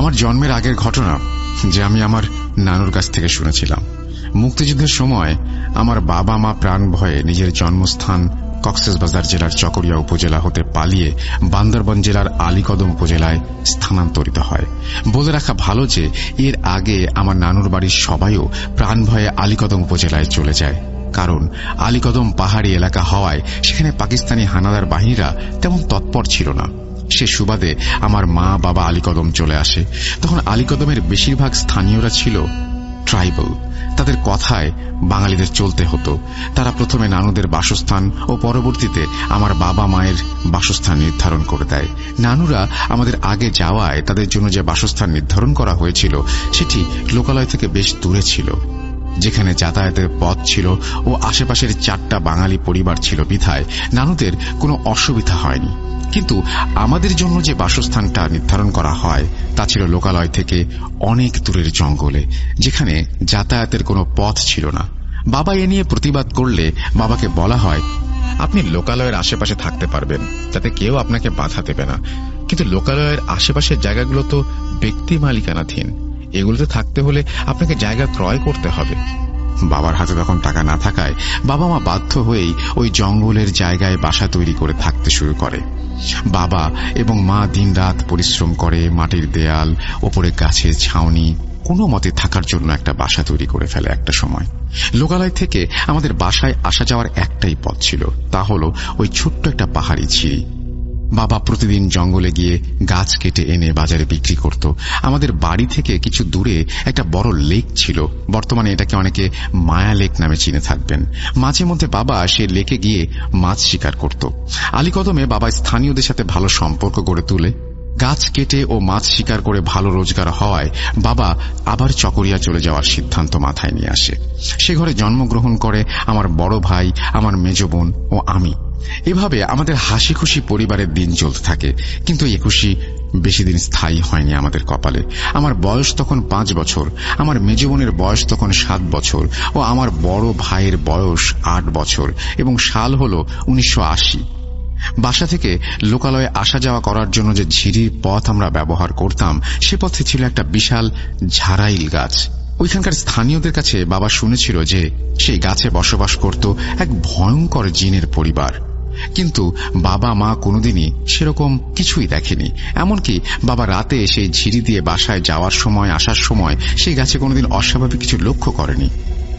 আমার জন্মের আগের ঘটনা যে আমি আমার নানুর কাছ থেকে শুনেছিলাম। মুক্তিযুদ্ধের সময় আমার বাবা মা প্রাণ ভয়ে নিজের জন্মস্থান কক্সবাজার জেলার চকরিয়া উপজেলা হতে পালিয়ে বান্দরবন জেলার আলীকদম উপজেলায় স্থানান্তরিত হয়। বলে রাখা ভালো যে এর আগে আমার নানুর বাড়ির সবাইও প্রাণ ভয়ে আলীকদম উপজেলায় চলে যায়। কারণ আলীকদম পাহাড়ি এলাকা হওয়ায় সেখানে পাকিস্তানি হানাদার বাহিনীরা তেমন তৎপর ছিল না। সে সুবাদে আমার মা বাবা আলীকদম চলে আসে। তখন আলীকদমের বেশিরভাগ স্থানীয়রা ছিল ট্রাইবাল। তাদের কথায় বাঙালিদের চলতে হতো। তারা প্রথমে নানুদের বাসস্থান ও পরবর্তীতে আমার বাবা মায়ের বাসস্থান নির্ধারণ করে দেয়। নানুরা আমাদের আগে যাওয়ায় তাদের জন্য যে বাসস্থান নির্ধারণ করা হয়েছিল, সেটি লোকালয় থেকে বেশ দূরে ছিল, যেখানে যাতায়াতের পথ ছিল ও আশেপাশের চারটা বাঙালি পরিবার ছিল বিধায় নানুদের কোনো অসুবিধা হয়নি। কিন্তু আমাদের জন্য যে বাসস্থানটা নির্ধারণ করা হয়, তা ছিল লোকালয় থেকে অনেক দূরের জঙ্গলে, যেখানে যাতায়াতের কোনো পথ ছিল না। বাবা এ নিয়ে প্রতিবাদ করলে বাবাকে বলা হয়, আপনি লোকালয়ের আশেপাশে থাকতে পারবেন যাতে কেউ আপনাকে বাধা দেবে না। কিন্তু লোকালয়ের আশেপাশের জায়গাগুলো তো ব্যক্তি মালিকানাধীন। এগুলোতে থাকতে হলে আপনাকে জায়গা ক্রয় করতে হবে। বাবার হাতে তখন টাকা না থাকায় বাবা মা বাধ্য হয়েই ওই জঙ্গলের জায়গায় বাসা তৈরি করে থাকতে শুরু করে। বাবা এবং মা দিন রাত পরিশ্রম করে, মাটির দেয়াল, ওপরে গাছের ছাউনি, কোনো মতে থাকার জন্য একটা বাসা তৈরি করে ফেলে একটা সময়। লোকালয় থেকে আমাদের বাসায় আসা যাওয়ার একটাই পথ ছিল, তা হলো ওই ছোট্ট একটা পাহাড়ি ছিঁড়ি বাবা প্রতিদিন জঙ্গলে গিয়ে গাছ কেটে এনে বাজারে বিক্রি করত। আমাদের বাড়ি থেকে কিছু দূরে একটা বড় লেক ছিল। বর্তমানে এটাকে অনেকে মায়া লেক নামে চিনে থাকবেন। মাঝে মধ্যে বাবা সে লেকে গিয়ে মাছ শিকার করত। আলীকদমে বাবা স্থানীয়দের সাথে ভালো সম্পর্ক গড়ে তুলে। গাছ কেটে ও মাছ শিকার করে ভালো রোজগার হওয়ায় বাবা আবার চকরিয়া চলে যাওয়ার সিদ্ধান্ত মাথায় নিয়ে আসে। সে ঘরে জন্মগ্রহণ করে আমার বড় ভাই, আমার মেজ বোন ও আমি। এভাবে আমাদের হাসি খুশি পরিবারের দিন চলতে থাকে, কিন্তু এই খুশি বেশি দিন স্থায়ী হয়নি আমাদের কপালে। আমার বয়স তখন পাঁচ বছর, আমার মেজ বোনের বয়স তখন সাত বছর, ও আমার বড় ভাইয়ের বয়স আট বছর, এবং সাল হল উনিশশো আশি। বাসা থেকে লোকালয়ে আসা যাওয়া করার জন্য যে ঝিরির পথ আমরা ব্যবহার করতাম, সে পথে ছিল একটা বিশাল ঝাড়াইল গাছ। ওইখানকার স্থানীয়দের কাছে বাবা শুনেছিল যে সেই গাছে বসবাস করত এক ভয়ঙ্কর জিনের পরিবার। কিন্তু বাবা মা কোনোদিনই সেরকম কিছুই দেখেনি। এমনকি বাবা রাতে সেই ঝিরি দিয়ে বাসায় যাওয়ার সময়, আসার সময় সেই গাছে কোনোদিন অস্বাভাবিক কিছু লক্ষ্য করেনি।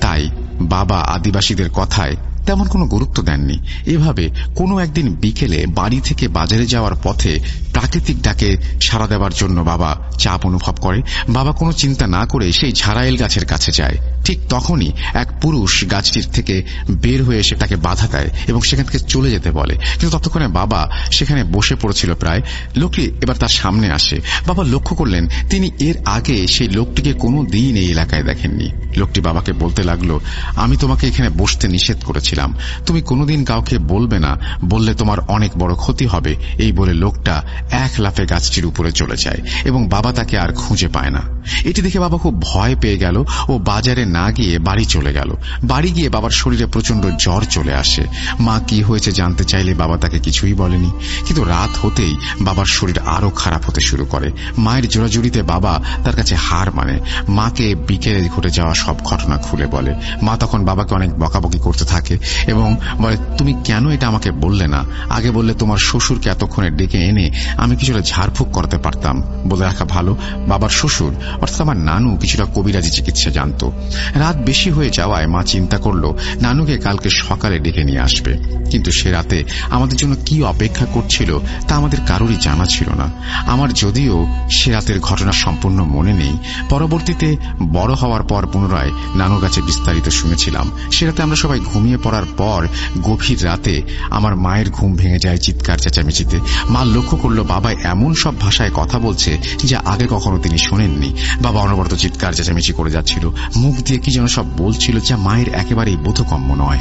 তাই বাবা আদিবাসীদের কথায় তেমন কোনো গুরুত্ব দেননি। এভাবে কোনো একদিন বিকেলে বাড়ি থেকে বাজারে যাওয়ার পথে প্রাকৃতিক ডাকে সাড়া দেওয়ার জন্য বাবা চাপ অনুভব করে। বাবা কোনো চিন্তা না করে সেই ঝাড়াইল গাছের কাছে যায়। ঠিক তখনই এক পুরুষ গাছটির থেকে বের হয়ে এসে তাকে বাধা দেয় এবং সেখান থেকে চলে যেতে বলে। কিন্তু ততক্ষণে বাবা সেখানে বসে পড়েছিল প্রায়। লোকটি এবার তার সামনে আসে। বাবা লক্ষ্য করলেন, তিনি এর আগে সেই লোকটিকে কোনো দিন এই এলাকায় দেখেননি। লোকটি বাবাকে বলতে লাগল, আমি তোমাকে এখানে বসতে নিষেধ করেছিলাম। তুমি কোনোদিন কাউকে বলবে না, বললে তোমার অনেক বড় ক্ষতি হবে। এই বলে লোকটা এক লাফে গাছটির উপরে চলে যায় এবং বাবা তাকে আর খুঁজে পায় না। এটি দেখে বাবা খুব ভয় পেয়ে গেল ও বাজারে না গিয়ে বাড়ি চলে গেল। বাড়ি গিয়ে বাবার শরীরে প্রচণ্ড জ্বর চলে আসে। মা কি হয়েছে জানতে চাইলে বাবা তাকে কিছুই বলেনি। কিন্তু রাত হতেই বাবার শরীর আরও খারাপ হতে শুরু করে। মায়ের জোড়াজুড়িতে বাবা তার কাছে হার মানে। মাকে বিকেলে ঘটে যাওয়া সব ঘটনা খুলে বলে। মা তখন বাবাকে অনেক বকাবকি করতে থাকে এবং বলে, তুমি কেন এটা আমাকে বললে না? আগে বললে তোমার শ্বশুরকে এতক্ষণে ডেকে এনে আমি কিছুটা ঝাড়ফুঁক করতে পারতাম। বলে রাখা ভালো, বাবার শ্বশুর অর্থাৎ আমার নানু কিছুটা কবিরাজি চিকিৎসা জানত। রাত বেশি হয়ে যাওয়ায় মা চিন্তা করল, নানুকে কালকে সকালে ডেকে নিয়ে আসবে। কিন্তু সে রাতে আমাদের জন্য কি অপেক্ষা করছিল তা আমাদের কারোরই জানা ছিল না। আমার যদিও সে রাতের ঘটনা সম্পূর্ণ মনে নেই, পরবর্তীতে বড় হওয়ার পর পুনরায় নানুর কাছে বিস্তারিত শুনেছিলাম। সে রাতে আমরা সবাই ঘুমিয়ে পড়ার পর গভীর রাতে আমার মায়ের ঘুম ভেঙে যায় চিৎকার চেঁচামেচিতে। মা লক্ষ্য করল বাবা এমন সব ভাষায় কথা বলছে যা আগে কখনো তিনি শোনেননি। বাবা অনবরত চিৎকার, চেঁচামেচি করে যাচ্ছিল। মুখ দিয়ে কি যেন সব বলছিল যা মায়ের একেবারেই বোধগম্য নয়।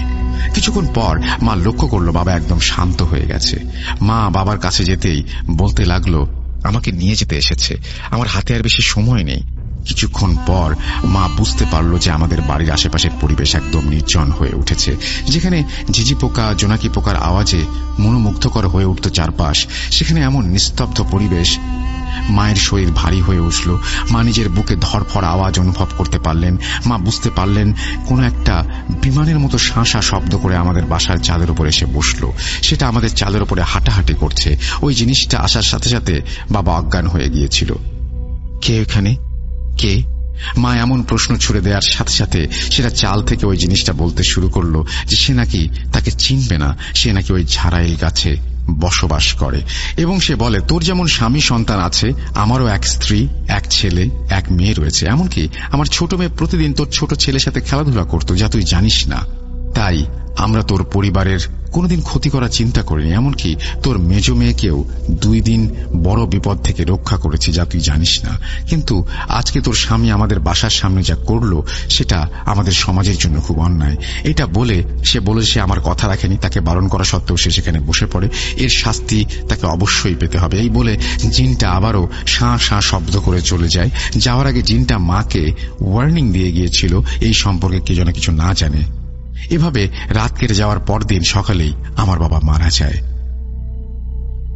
কিছুক্ষণ পর মা লক্ষ্য করল বাবা একদম শান্ত হয়ে গেছে। মা বাবার কাছে যেতেই বলতে লাগল, আমাকে নিয়ে যেতে এসেছে। আমার হাতে আর বেশি সময় নেই। কিছুক্ষণ পর মা বুঝতে পারল যে আমাদের বাড়ির আশেপাশের পরিবেশ একদম নির্জন হয়ে উঠেছে। যেখানে ঝিঝি পোকা, জোনাকি পোকার আওয়াজে মনোমুগ্ধকর হয়ে উঠত চারপাশ, সেখানে এমন নিস্তব্ধ পরিবেশ মায়ের শরীর ভারী হয়ে উঠল। মা নিজের বুকে ধরফর আওয়াজ অনুভব করতে পারলেন। মা বুঝতে পারলেন, কোনো একটা বিমানের মতো শাঁসা শব্দ করে আমাদের বাসার চালের উপর এসে বসল। সেটা আমাদের চালের উপরে হাঁটাহাঁটি করছে। ওই জিনিসটা আসার সাথে সাথে বাবা অজ্ঞান হয়ে গিয়েছিল। কে এখানে? কে? মা এমন প্রশ্ন ছুড়ে দেওয়ার সাথে সাথে সেটা চাল থেকে ওই জিনিসটা বলতে শুরু করল যে সে নাকি তাকে চিনবে না। সে নাকি ওই ঝাড়াইল গাছে বসবাস করে। এবং সে বলে, তোর যেমন স্বামী সন্তান আছে, আমারও এক স্ত্রী, এক ছেলে, এক মেয়ে রয়েছে। এমনকি আমার ছোট মেয়ে প্রতিদিন তোর ছোট ছেলের সাথে খেলাধুলা করতো, যা তুই জানিস না। তাই আমরা তোর পরিবারের কোনোদিন ক্ষতি করার চিন্তা করিনি, এমনকি তোর মেজ মেয়েকেও দুই দিন বড় বিপদ থেকে রক্ষা করেছি যা তুই জানিস না। কিন্তু আজকে তোর স্বামী আমাদের বাসার সামনে যা করল, সেটা আমাদের সমাজের জন্য খুব অন্যায়। এটা বলে সে বলে সে আমার কথা রাখেনি, তাকে বারণ করা সত্ত্বেও সে সেখানে বসে পড়ে। এর শাস্তি তাকে অবশ্যই পেতে হবে। এই বলে জিনটা আবারও শাঁ শাঁ শব্দ করে চলে যায়। যাওয়ার আগে জিনটা মাকে ওয়ার্নিং দিয়ে গিয়েছিল, এই সম্পর্কে কে যেন কিছু না জানে। এভাবে রাত কেটে যাওয়ার পরদিন সকালেই আমার বাবা মারা যায়।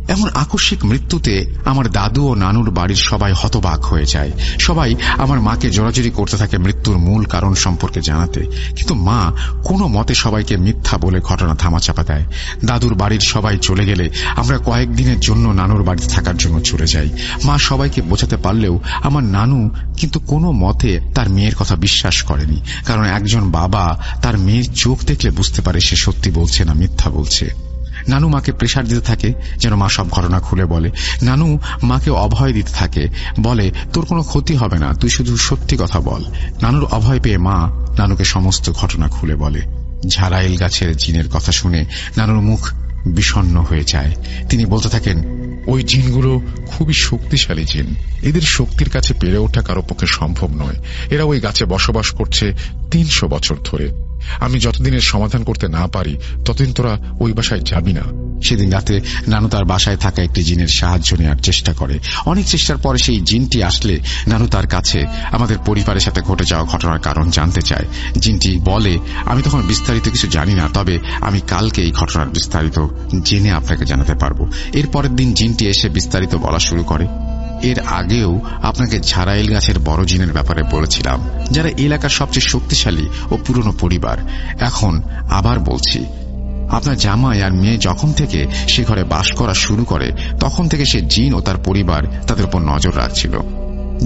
এমন আকস্মিক মৃত্যুতে আমার দাদু ও নানুর বাড়ির সবাই হতবাক হয়ে যায়। সবাই আমার মাকে জোরাজুরি করতে থাকে মৃত্যুর মূল কারণ সম্পর্কে জানাতে। কিন্তু মা কোনো মতে সবাইকে মিথ্যা বলে ঘটনা থামাচাপা দেয়। দাদুর বাড়ির সবাই চলে গেলে আমরা কয়েকদিনের জন্য নানুর বাড়িতে থাকার জন্য চলে যাই। মা সবাইকে বোঝাতে পারলেও আমার নানু কিন্তু কোনো মতে তার মেয়ের কথা বিশ্বাস করেনি। কারণ একজন বাবা তার মেয়ের চোখ দেখলে বুঝতে পারে সে সত্যি বলছে না মিথ্যা বলছে। নানু মাকে প্রেশার দিতে থাকে, যেন মা সব ঘটনা খুলে বলে। নানু মাকে অভয় দিতে থাকে, বলে, তোর কোনো ক্ষতি হবে না, তুই শুধু সত্যি কথা বল। নানুর অভয় পেয়ে মা নানুকে সমস্ত ঘটনা খুলে বলে। ঝাড়াইল গাছের জিনের কথা শুনে নানুর মুখ বিষণ্ন হয়ে যায়। তিনি বলতে থাকেন, ওই জিনগুলো খুবই শক্তিশালী জিন। এদের শক্তির কাছে পেরে ওঠা কারও পক্ষে সম্ভব নয়। এরা ওই গাছে বসবাস করছে তিনশো বছর ধরে। আমি যতদিনের সমাধান করতে না পারি, ততদিন তোরা ওই বাসায় যাবি না। সেদিন রাতে নানু তার বাসায় থাকা একটি জিনের সাহায্য নেওয়ার চেষ্টা করে। অনেক চেষ্টার পরে সেই জিনটি আসলে নানু তার কাছে আমাদের পরিবারের সাথে ঘটে যাওয়া ঘটনার কারণ জানতে চায়। জিনটি বলে, আমি তখন বিস্তারিত কিছু জানি না, তবে আমি কালকে এই ঘটনার বিস্তারিত জেনে আপনাকে জানাতে পারব। এর পরের দিন জিনটি এসে বিস্তারিত বলা শুরু করে। এর আগেও আপনাকে ঝাড়াইল গাছের বড় জিনের ব্যাপারে বলেছিলাম, যারা এলাকার সবচেয়ে শক্তিশালী ও পুরনো পরিবার। এখন আবার বলছি, আপনার জামাই আর মেয়ে যখন থেকে সে ঘরে বাস করা শুরু করে, তখন থেকে সে জিন ও তার পরিবার তাদের উপর নজর রাখছিল।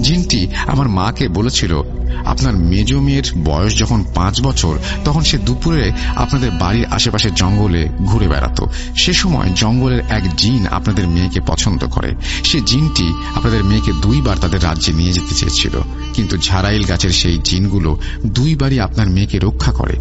জিনটি আমার মাকে বলেছিল, আপনার মেজ মেয়ের বয়স যখন পাঁচ বছর, তখন সে দুপুরে আপনাদের বাড়ির আশেপাশে জঙ্গলে ঘুরে বেড়াতো। সে সময় জঙ্গলের এক জিন আপনাদের মেয়েকে পছন্দ করে। সে জিনটি আপনাদের মেয়েকে দুইবার তাদের রাজ্যে নিয়ে যেতে চেয়েছিল। কিন্তু ঝাড়াইল গাছের সেই জিনগুলো দুইবারই আপনার মেয়েকে রক্ষা করে।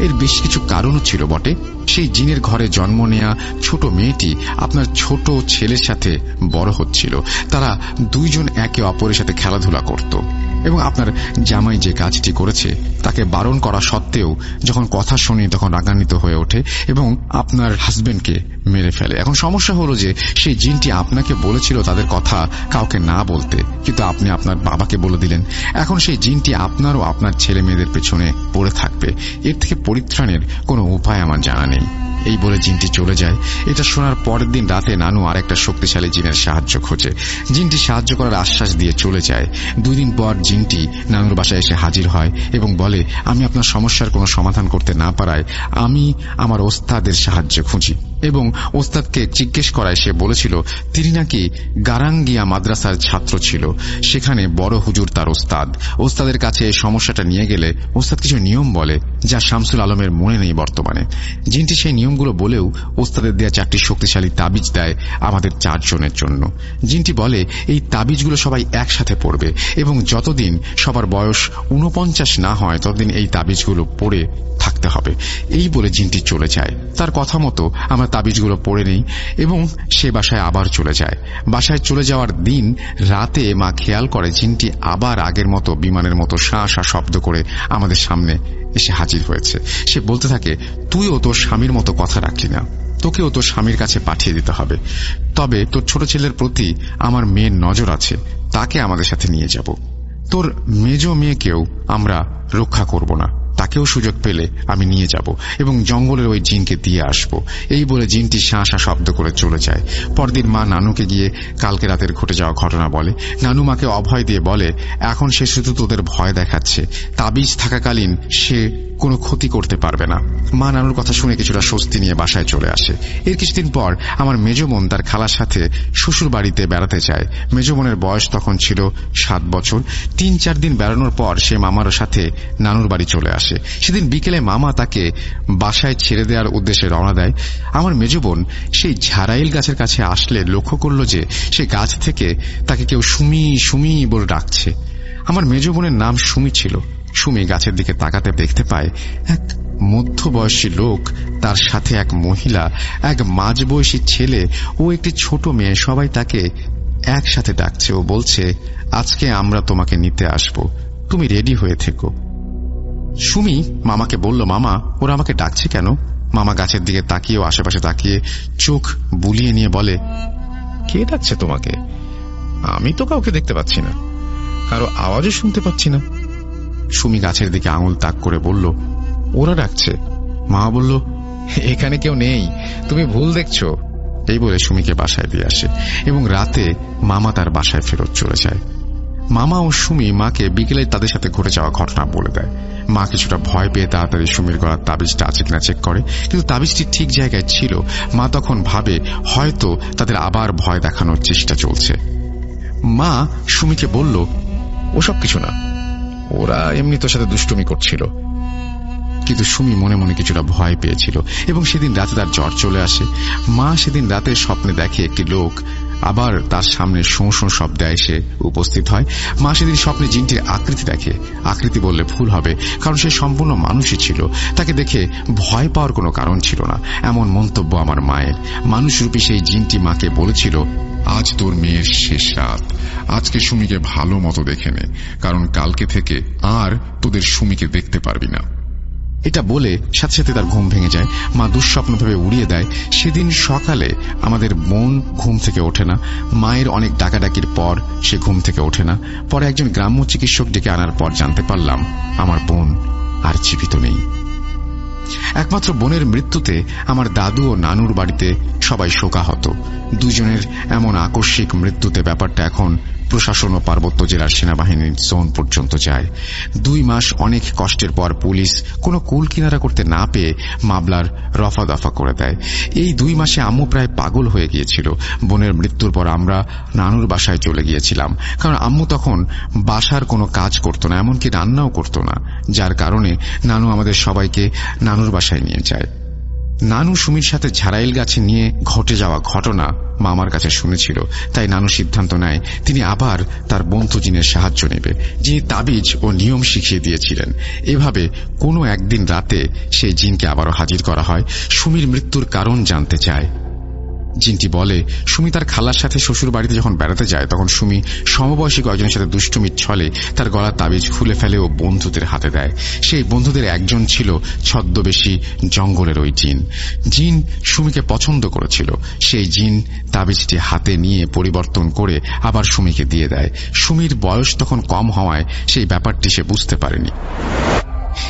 এর বেশ কিছু কারণও ছিল বটে। সেই জিনের ঘরে জন্ম নেয়া ছোট মেয়েটি আপনার ছোট ছেলের সাথে বড় হচ্ছিল। তারা দুইজন একে অপরের সাথে খেলাধুলা করত। এবং আপনার জামাই যে কাজটি করেছে, তাকে বারণ করা সত্ত্বেও যখন কথা শুনি তখন রাগান্বিত হয়ে ওঠে এবং আপনার হাজবেন্ডকে মেরে ফেলে। এখন সমস্যা হলো যে, সেই জিনটি আপনাকে বলেছিল তাদের কথা কাউকে না বলতে, কিন্তু আপনি আপনার বাবাকে বলে দিলেন। এখন সেই জিনটি আপনার ও আপনার ছেলে মেয়েদের পেছনে পড়ে থাকবে। এর থেকে পরিত্রাণের কোনো উপায় আমার জানা নেই। এই বলে জিনটি চলে যায়। এটা শোনার পরের দিন রাতে নানু আর একটা শক্তিশালী জিনের সাহায্য খোঁজে। জিনটি সাহায্য করার আশ্বাস দিয়ে চলে যায়। দুই দিন পর জিনটি নানুর বাসায় এসে হাজির হয় এবং বলে, আমি আপনার সমস্যার কোনো সমাধান করতে না পারায় আমি আমার ওস্তাদের সাহায্য খুঁজি। এবং ওস্তাদকে জিজ্ঞেস করায় সে বলেছিল, তিনি নাকি গারাঙ্গিয়া মাদ্রাসার ছাত্র ছিল। সেখানে বড় হুজুর তার ওস্তাদ ওস্তাদের কাছে এই সমস্যাটা নিয়ে গেলে ওস্তাদ কিছু নিয়ম বলে যা শামসুল আলমের মনে নেই বর্তমানে। জিনটি সেই নিয়মগুলো বলেও ওস্তাদের দেয়া চারটি শক্তিশালী তাবিজ দেয় আমাদের চারজনের জন্য। জিনটি বলে, এই তাবিজগুলো সবাই একসাথে পড়বে এবং যতদিন সবার বয়স উনপঞ্চাশ না হয়, ততদিন এই তাবিজগুলো পড়ে থাকতে হবে। এই বলে জিনটি চলে যায়। তার কথা মতো আমরা তাবিজগুলো পড়ে নেই এবং সে বাসায় আবার চলে যায়। বাসায় চলে যাওয়ার দিন রাতে মা খেয়াল করে জিনটি আবার আগের মতো, বিমানের মতো শাঁ শাঁ শব্দ করে আমাদের সামনে এসে হাজির হয়েছে। সে বলতে থাকে, তুইও তোর স্বামীর মতো কথা রাখলি না। তোকেও তোর স্বামীর কাছে পাঠিয়ে দিতে হবে। তবে তোর ছোট ছেলের প্রতি আমার মেয়ের নজর আছে। তাকে আমাদের সাথে নিয়ে যাব। তোর মেজ মেয়েকেও আমরা রক্ষা করব না। তাকেও সুযোগ পেলে আমি নিয়ে যাব এবং জঙ্গলের ওই জিনকে দিয়ে আসব। এই বলে জিনটি শাঁ শাঁ শব্দ করে চলে যায়। পরদিন মা নানুকে গিয়ে কালকে রাতের ঘটে যাওয়া ঘটনা বলে। নানু মাকে অভয় দিয়ে বলে, এখন সে শুধু তোদের ভয় দেখাচ্ছে। তাবিজ থাকাকালীন সে কোনো ক্ষতি করতে পারবে না। মা নানুর কথা শুনে কিছুটা স্বস্তি নিয়ে বাসায় চলে আসে। এর কিছুদিন পর আমার মেজমন তার খালার সাথে শ্বশুর বাড়িতে বেড়াতে যায়। মেজমনের বয়স তখন ছিল সাত বছর। তিন চার দিন বেড়ানোর পর সে মামার সাথে নানুর বাড়ি চলে আসে। সেদিন বিকেলে মামা তাকে বাসায় ছেড়ে দেওয়ার উদ্দেশ্যে রওনা দেয়। আমার মেজবোন সেই ঝাড়াইল গাছের কাছে আসলে লক্ষ্য করল যে সে গাছ থেকে তাকে কেউ সুমি সুমি বলে ডাকছে। আমার মেজ বোনের নাম সুমি ছিল। সুমি গাছের দিকে তাকাতে দেখতে পায় এক মধ্যবয়সী লোক, তার সাথে এক মহিলা, এক মাঝবয়সী ছেলে ও একটি ছোট মেয়ে। সবাই তাকে একসাথে ডাকছে ও বলছে, আজকে আমরা তোমাকে নিতে আসব। তুমি রেডি হয়ে থেকো। সুমি, মামাকে বলল, মামা, ওরা আমাকে ডাকছে কেন? মামা গাছের দিকে তাকিয়ে ও আশেপাশে তাকিয়ে চোখ বুলিয়ে নিয়ে বলে, কে ডাকছে তোমাকে? আমি তো কাউকে দেখতে পাচ্ছি না। কারও আওয়াজও শুনতে পাচ্ছি না। সুমি গাছের দিকে আঙুল তাক করে বলল, ওরা ডাকছে। মা বলল, এখানে কেউ নেই, তুমি ভুল দেখছ। এই বলে সুমিকে বাসায় দিয়ে আসে এবং রাতে মামা তার বাসায় ফেরত চলে যায়। মামা ও সুমি মাকে বিকেলে তাদের সাথে ঘটে যাওয়া ঘটনা বলে দেয়। মা কিছুটা ভয় পেয়ে তাড়াতাড়ি সুমির গলার তাবিজটা আছে কিনা চেক করে, কিন্তু তাবিজটি ঠিক জায়গায় ছিল। মা তখন ভাবে হয়তো তাদের আবার ভয় দেখানোর চেষ্টা চলছে। মা সুমিকে বলল, ওসব কিছু না। ওরা এমনি তোর সাথে দুষ্টুমি করছিল। কিন্তু সুমি মনে মনে কিছুটা ভয় পেয়েছিল এবং সেদিন রাতে তার জ্বর চলে আসে। মা সেদিন রাতের স্বপ্নে দেখে একটি লোক আবার তার সামনে শোঁ শোঁ শব্দে এসে উপস্থিত হয়। মা সেদিন স্বপ্নে জিনটির আকৃতি দেখে। আকৃতি বললে ভুল হবে, কারণ সে সম্পূর্ণ মানুষই ছিল। তাকে দেখে ভয় পাওয়ার কোনো কারণ ছিল না। এমন মন্তব্য আমার মায়ের। মানুষরূপী সেই জিনটি মাকে বলেছিল, আজ তোর মেয়ের শেষ রাত। আজকে সুমিকে ভালো মতো দেখে নে, কারণ কালকে থেকে আর তোদের সুমিকে দেখতে পারবি না। এটা বলে সাথে সাথে তার ঘুম ভেঙে যায়। মা দুঃস্বপ্ন ভেবে উড়িয়ে দেয়, সেদিন সকালে আমাদের বোন ঘুম থেকে ওঠে না। মায়ের অনেক ডাকাডাকির পর সে ঘুম থেকে ওঠে না। পরে একজন গ্রাম্য চিকিৎসক ডেকে আনার পর জানতে পারলাম, আমার বোন আর জীবিত নেই। একমাত্র বোনের মৃত্যুতে আমার দাদু ও নানুর বাড়িতে সবাই শোকাহত। দুজনের এমন আকস্মিক মৃত্যুতে ব্যাপারটা এখন প্রশাসন ও পার্বত্য জেলার সেনাবাহিনীর জোন পর্যন্ত যায়। দুই মাস অনেক কষ্টের পর পুলিশ কোনো কুল কিনারা করতে না পেয়ে মামলার রফা দফা করে দেয়। এই দুই মাসে আম্মু প্রায় পাগল হয়ে গিয়েছিল। বোনের মৃত্যুর পর আমরা নানুর বাসায় চলে গিয়েছিলাম। কারণ আম্মু তখন বাসার কোনো কাজ করত না, এমনকি রান্নাও করত না। যার কারণে নানু আমাদের সবাইকে নানুর বাসায় নিয়ে যায়। নানু সুমির সাথে ঝাড়াইল গাছে নিয়ে ঘটে যাওয়া ঘটনা মামার কাছে শুনেছিল। তাই নানু সিদ্ধান্ত নেয়, তিনি আবার তার বন্ধু জিনের সাহায্য নেবে, যিনি তাবিজ ও নিয়ম শিখিয়ে দিয়েছিলেন। এভাবে কোনো একদিন রাতে সেই জিনকে আবারও হাজির করা হয়। সুমির মৃত্যুর কারণ জানতে চায়। জিনটি বলে, সুমি তার খালার সাথে শ্বশুর বাড়িতে যখন বেড়াতে যায়, তখন সুমি সমবয়সী কয়েকজনের সাথে দুষ্টুমির ছলে তার গলার তাবিজ খুলে ফেলে ও বন্ধুদের হাতে দেয়। সেই বন্ধুদের একজন ছিল ছদ্মবেশী জঙ্গলের ওই জিন। জিন সুমিকে পছন্দ করেছিল। সেই জিন তাবিজটি হাতে নিয়ে পরিবর্তন করে আবার সুমিকে দিয়ে দেয়। সুমির বয়স তখন কম হওয়ায় সেই ব্যাপারটি সে বুঝতে পারেনি।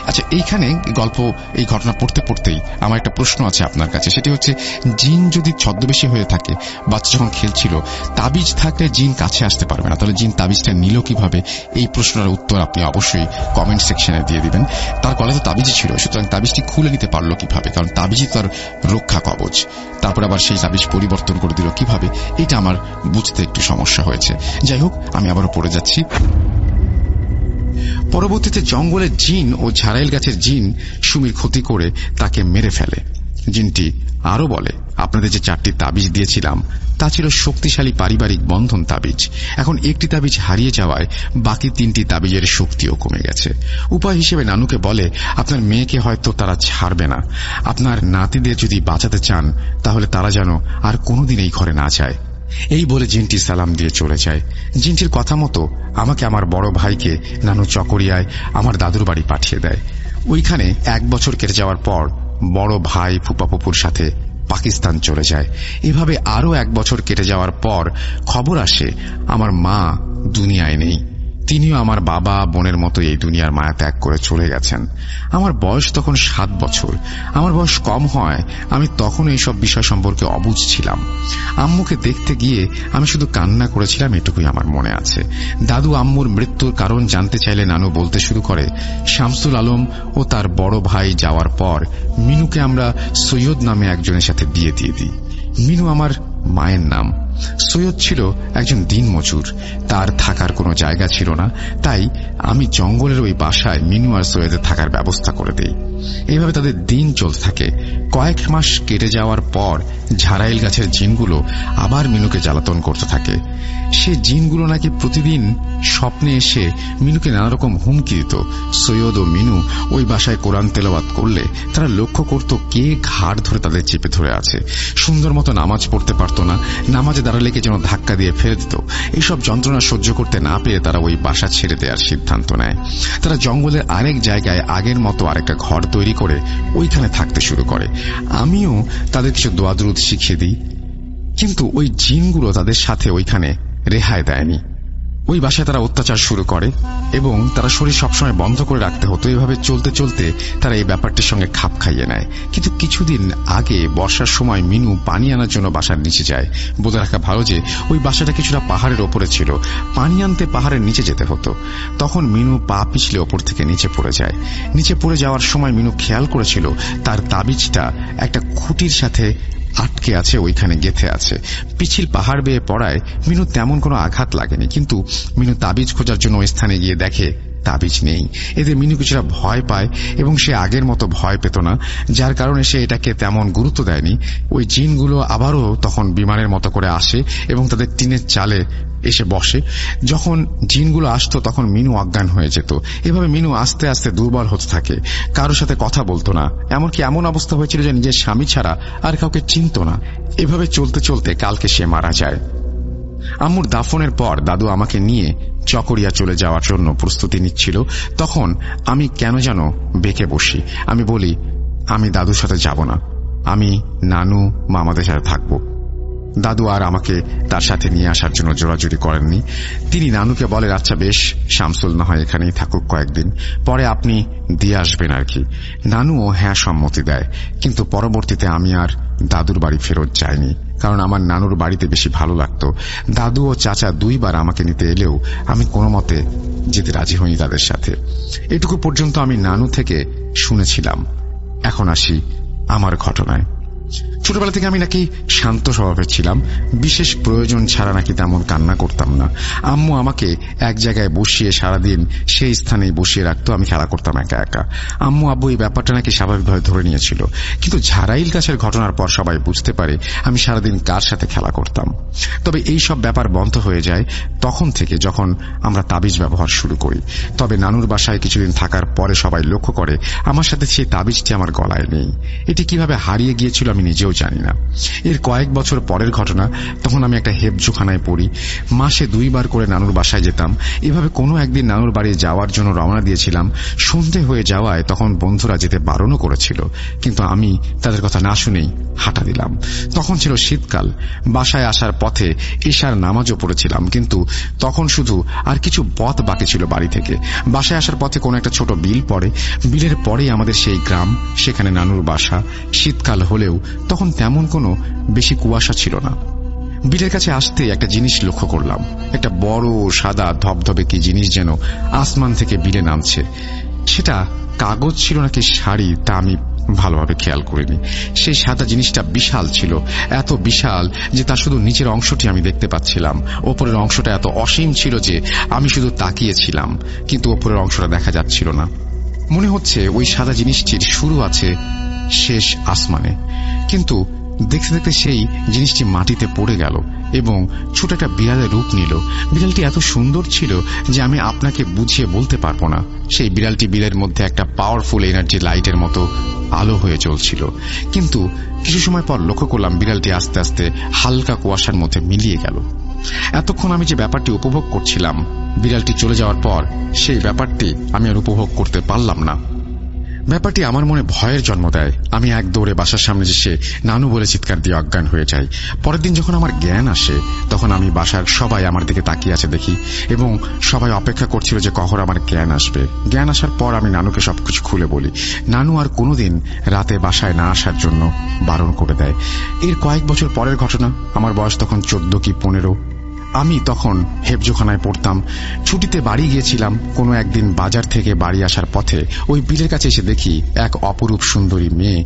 আচ্ছা এইখানে গল্প, এই ঘটনা পড়তে পড়তেই আমার একটা প্রশ্ন আছে আপনার কাছে। সেটি হচ্ছে, জিন যদি ছদ্মবেশী হয়ে থাকে, বাচ্চা যখন খেলছিল, তাবিজ থাকলে জিন কাছে আসতে পারবে না। তাহলে জিন তাবিজটা নিল কীভাবে? এই প্রশ্নের উত্তর আপনি অবশ্যই কমেন্ট সেকশনে দিয়ে দিবেন। তার গলায় তো তাবিজই ছিল, সুতরাং তাবিজটি খুলে নিতে পারল কীভাবে? কারণ তাবিজই তার রক্ষা কবচ। তারপর আবার সেই তাবিজ পরিবর্তন করে দিল কীভাবে? এটা আমার বুঝতে একটু সমস্যা হয়েছে। যাই হোক, আমি আবারও পড়ে যাচ্ছি। পরবর্তীতে জঙ্গলের জিন ও ঝাড়াইল গাছের জিন সুমির ক্ষতি করে তাকে মেরে ফেলে। জিনটি আরও বলে, আপনাদের যে চারটি তাবিজ দিয়েছিলাম, তা ছিল শক্তিশালী পারিবারিক বন্ধন তাবিজ। এখন একটি তাবিজ হারিয়ে যাওয়ায় বাকি তিনটি তাবিজের শক্তিও কমে গেছে। উপায় হিসেবে নানুকে বলে, আপনার মেয়েকে হয়তো তারা ছাড়বে না। আপনার নাতিদের যদি বাঁচাতে চান, তাহলে তারা যেন আর কোনোদিন এই ঘরে না যায়। এই বলে জিনটি সালাম দিয়ে চলে যায়। জিনটির কথা মতো আমাকে আমার বড় ভাইকে নানু চকরিয়ায় আমার দাদুর বাড়ি পাঠিয়ে দেয়। ওইখানে এক বছর কেটে যাওয়ার পর বড় ভাই ফুপাপুপুর সাথে পাকিস্তান চলে যায়। এভাবে আরও এক বছর কেটে যাওয়ার পর খবর আসে, আমার মা দুনিয়ায় নেই। তিনিও আমার বাবা, বোনের মতো এই দুনিয়ার মায়া ত্যাগ করে চলে গেছেন। আমার বয়স তখন সাত বছর। আমার বয়স কম হয়, আমি তখন এইসব বিষয় সম্পর্কে অবুঝ ছিলাম। আম্মুকে দেখতে গিয়ে আমি শুধু কান্না করেছিলাম, এটুকুই আমার মনে আছে। দাদু আম্মুর মৃত্যুর কারণ জানতে চাইলে নানু বলতে শুরু করে, শামসুল আলম ও তার বড় ভাই যাওয়ার পর মিনুকে আমরা সৈয়দ নামে একজনের সাথে বিয়ে দিয়ে দিই। মিনু আমার মায়ের নাম। সৈয়দ ছিল একজন দিনমজুর। তার থাকার কোনো জায়গা ছিল না, তাই আমি জঙ্গলের ওই বাসায় মিনু আর সৈয়দের থাকার ব্যবস্থা করে দেই। এইভাবে তাদের দিন চলতে থাকে। কয়েক মাস কেটে যাওয়ার পর ঝাড়াইল গাছের জিনগুলো আবার মিনুকে জ্বালাতন করতে থাকে। সে জিনগুলো নাকি প্রতিদিন স্বপ্নে এসে মিনুকে নানা রকম হুমকি দিত। সৈয়দ ও মিনু ওই বাসায় কোরআন তেলাওয়াত করলে তারা লক্ষ্য করত কে ঘাড় ধরে তাদের চেপে ধরে আছে। সুন্দর মতো নামাজ পড়তে পারত না, নামাজে দাঁড়ালে কে যেন ধাক্কা দিয়ে ফেলে দিত। এইসব যন্ত্রণা সহ্য করতে না পেরে তারা ওই বাসা ছেড়ে দেওয়ার সিদ্ধান্ত নেয়। তারা জঙ্গলের আরেক জায়গায় আগের মতো আরেকটা ঘর তৈরি করে ওইখানে থাকতে শুরু করে। আমিও তাদের কিছু দোয়াদরুদ শিখিয়ে দিই, কিন্তু ওই জিনগুলো তাদের সাথে ওইখানে রেহাই দেয়নি। ওই বাসায় তারা অত্যাচার শুরু করে এবং তারা শরীর সবসময় বন্ধ করে রাখতে হতো। এভাবে চলতে চলতে তারা এই ব্যাপারটির সঙ্গে খাপ খাইয়ে নেয়। কিন্তু কিছুদিন আগে বর্ষার সময় মিনু পানি আনার জন্য বাসার নিচে যায়। বলে রাখা ভালো যে ওই বাসাটা কিছুটা পাহাড়ের ওপরে ছিল। পানি আনতে পাহাড়ের নিচে যেতে হতো। তখন মিনু পা পিছলে ওপর থেকে নিচে পড়ে যায়। নিচে পড়ে যাওয়ার সময় মিনু খেয়াল করেছিল তার তাবিজটা একটা খুঁটির সাথে আটকে আছে, ওইখানে গেথে আছে। পিছিল পাহাড় বেয়ে পড়ায় মিনু তেমন কোনো আঘাত লাগেনি, কিন্তু মিনু তাবিজ খোঁজার জন্য ওই স্থানে গিয়ে দেখে তাবিজ নেই। এদের মিনু কিছুটা ভয় পায় এবং সে আগের মতো ভয় পেত না, যার কারণে সে এটাকে তেমন গুরুত্ব দেয়নি। ওই জিনগুলো আবারও তখন বিমানের মতো করে আসে এবং তাদের টিনের চালে এসে বসে। যখন জিনগুলো আসতো, তখন মিনু অজ্ঞান হয়ে যেত। এভাবে মিনু আস্তে আস্তে দুর্বল হতে থাকে। কারোর সাথে কথা বলতো না। এমনকি এমন অবস্থা হয়েছিল যে নিজের স্বামী ছাড়া আর কাউকে চিনত না। এভাবে চলতে চলতে কালকে সে মারা যায়। আম্মুর দাফনের পর দাদু আমাকে নিয়ে চকরিয়া চলে যাওয়ার জন্য প্রস্তুতি নিচ্ছিল। তখন আমি কেন যেন বেঁকে বসি। আমি বলি, আমি দাদুর সাথে যাব না। আমি, নানু মামাদের সাথে থাকব। দাদু আর আমাকে তার সাথে নিয়ে আসার জন্য জোরাজুরি করেননি। তিনি নানুকে বলেন আচ্ছা বেশ, শামসুল না হয় এখানেই থাকুক কয়েকদিন। পরে আপনি দিয়ে আসবেন আর কি। নানুও হ্যাঁ সম্মতি দেয়, কিন্তু পরবর্তীতে আমি আর দাদুর বাড়ি ফেরত যাইনি, কারণ আমার নানুর বাড়িতে বেশি ভালো লাগতো। দাদু ও চাচা দুইবার আমাকে নিতে এলেও আমি কোনো মতে যেতে রাজি হইনি তাদের সাথে। এটুকু পর্যন্ত আমি নানু থেকে শুনেছিলাম। এখন আসি আমার ঘটনায়। ছোটবেলা থেকে আমি নাকি শান্ত স্বভাবের ছিলাম। বিশেষ প্রয়োজন ছাড়া নাকি তেমন কান্না করতাম না। আম্মু আমাকে এক জায়গায় বসিয়ে সারাদিন সেই স্থানেই বসিয়ে রাখতো, আমি খেলা করতাম একা একা। আম্মু, আব্বু এই ব্যাপারটা নাকি স্বাভাবিকভাবে ধরে নিয়েছিল। কিন্তু ঝাড়াইল গাছের ঘটনার পর সবাই বুঝতে পারে আমি সারাদিন কার সাথে খেলা করতাম। তবে এই সব ব্যাপার বন্ধ হয়ে যায় তখন থেকে যখন আমরা তাবিজ ব্যবহার শুরু করি। তবে নানুর বাসায় কিছুদিন থাকার পরে সবাই লক্ষ্য করে, আমার সাথে সেই তাবিজটি আমার গলায় নেই। এটি কীভাবে হারিয়ে গিয়েছিল আমি নিজেও জানি না। এর কয়েক বছর পরের ঘটনা, তখন আমি একটা হেপজুখানায় পড়ি। মাসে দুইবার করে নানুর বাসায় যেতাম। এভাবে কোনো একদিন নানুর বাড়ি যাওয়ার জন্য রওনা দিয়েছিলাম। সন্ধে হয়ে যাওয়ায় তখন বন্ধুরা যেতে বারণও করেছিল। কিন্তু আমি তাদের কথা না শুনেই হাঁটা দিলাম। তখন ছিল শীতকাল। বাসায় আসার পথে ঈশার নামাজও পড়েছিলাম। কিন্তু তখন শুধু আর কিছু পথ বাকি ছিল বাড়ি থেকে। বাসায় আসার পথে কোনো একটা ছোট বিল পড়ে। বিলের পরেই আমাদের সেই গ্রাম, সেখানে নানুর বাসা। শীতকাল হলেও তখন তেমন কোনো বেশি কুয়াশা ছিল না। বিলের কাছে আসতে একটা জিনিস লক্ষ্য করলাম। একটা বড় সাদা ধবধবে কি জিনিস যেন আসমান থেকে বিলে নামছে। সেটা কাগজ ছিল নাকি শাড়ি, তা আমি ভালোভাবে খেয়াল করিনি। সেই সাদা জিনিসটা বিশাল ছিল, এত বিশাল যে তার শুধু নিচের অংশটি আমি দেখতে পাচ্ছিলাম। ওপরের অংশটা এত অসীম ছিল যে আমি শুধু তাকিয়েছিলাম, কিন্তু ওপরের অংশটা দেখা যাচ্ছিল না। মনে হচ্ছে ওই সাদা জিনিসটির শুরু আছে শেষ আসমানে। কিন্তু দেখতে দেখতে সেই জিনিসটি মাটিতে পড়ে গেল এবং ছোট একটা বিড়ালের রূপ নিল। বিড়ালটি এত সুন্দর ছিল যে আমি আপনাকে বুঝিয়ে বলতে পারব না। সেই বিড়ালটি বিলের মধ্যে একটা পাওয়ারফুল এনার্জি লাইটের মতো আলো হয়ে চলছিল কিন্তু কিছু সময় পর লক্ষ্য করলাম বিড়ালটি আস্তে আস্তে হালকা কুয়াশার মধ্যে মিলিয়ে গেল। এতক্ষণ আমি যে ব্যাপারটি উপভোগ করছিলাম, বিড়ালটি চলে যাওয়ার পর সেই ব্যাপারটি আমি আর উপভোগ করতে পারলাম না। ব্যাপারটি আমার মনে ভয়ের জন্ম দেয়। আমি এক দৌড়ে বাসার সামনে এসে নানু বলে চিৎকার দিয়ে অজ্ঞান হয়ে যাই। পরের দিন যখন আমার জ্ঞান আসে, তখন আমি বাসার সবাই আমার দিকে তাকিয়ে আছে দেখি এবং সবাই অপেক্ষা করছিল যে কখন আমার জ্ঞান আসবে। জ্ঞান আসার পর আমি নানুকে সবকিছু খুলে বলি। নানু আর কোনোদিন রাতে বাসায় না আসার জন্য বারণ করে দেয়। এর কয়েক বছর পরের ঘটনা। আমার বয়স তখন চোদ্দ কি পনেরো। আমি তখন হেফজোখানায় পড়তাম। ছুটিতে বাড়ি গিয়েছিলাম, কোনো একদিন বাজার থেকে বাড়ি আসার পথে। ওই বিলের কাছে এসে দেখি এক অপরূপ সুন্দরী মেয়ে